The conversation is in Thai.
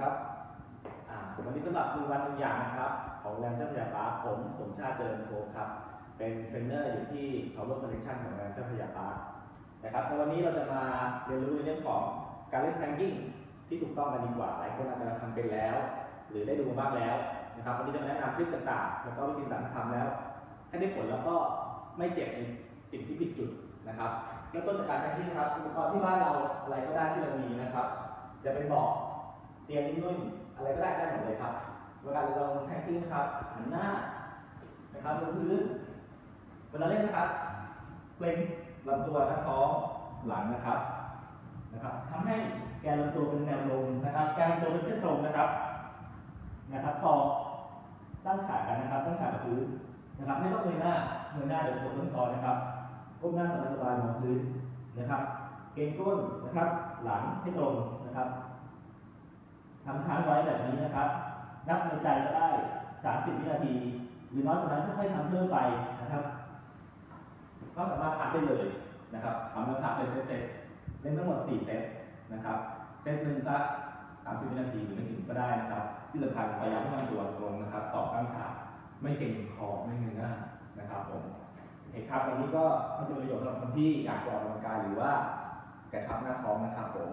ครับวันนี้สำหรับมือวันหนึ่งอย่างนะครับ ของแรมเจ้าพยาปาผมสมชาติเจริญโคครับ เป็นเทรนเนอร์อยู่ที่ Power Connection ของแรมเจ้าพยาปานะครับในวันนี้เราจะมาเรียนรู้ในเรื่องของการเล่นแพงกิ้งที่ถูกต้องกันดีกว่า หลายคนอาจจะทำเป็นแล้ว หรือได้ดูบ้างแล้วนะครับ วันนี้จะมาแนะนำทริคต่างๆ แล้วก็วิธีต่างๆที่ทำแล้ว ให้ได้ผลแล้วก็ไม่เจ็บในสิ่งที่ผิดจุดนะครับเริ่มต้นจากการแพงกิ้งนะครับอุปกรณ์ที่บ้านเราอะไรก็ได้ที่เรามีนะครับ จะเป็นบาะ เตียงนุ่มๆอะไรก็ได้ได้หมดเลยครับเวลาเราลงแท็กกิ้งนะครับหันหน้านะครับลงพื้นเวลาเล่นนะครับเกร็งลำตัวน้าท้องหลังนะครับนะครับทำให้แกนลำตัวเป็นแนวลงนะครับ แกนลำตัวเป็นเส้นตรงนะครับนะครับศอกตั้งฉากกันนะครับตั้งฉากกับพื้นนะครับไม่ต้องเงยหน้าเงยหน้าเดี๋ยวปวดต้นคอนะครับก้มหน้าสบายๆมองพื้นนะครับ เกรงก้นนะครับ หลังให้ตรงนะครับทำค้างไว้แบบ นะครับ นับในใจก็ได้ 30 วินาที หรือน้อยกว่านั้นค่อยๆทำเพิ่มไปนะครับ ก็สามารถพักได้เลยนะครับทำแล้วพักเป็นเซตๆเล่นทั้งหมด 4 เซตนะครับเซตหนึ่งสัก30 วินาทีหรือไม่ถึงก็ได้นะครับ ที่สำคัญพยายามให้ทำตัวตรงนะครับ สอบตั้งฉากไม่เก่งคอไม่เงยหน้านะครับผมโอเคครับวันนี้ก็น่าจะเป็นประโยชน์สำหรับคนที่อยากจะออกกำลังกายหรือว่ากระชับหน้าท้องนะครับผม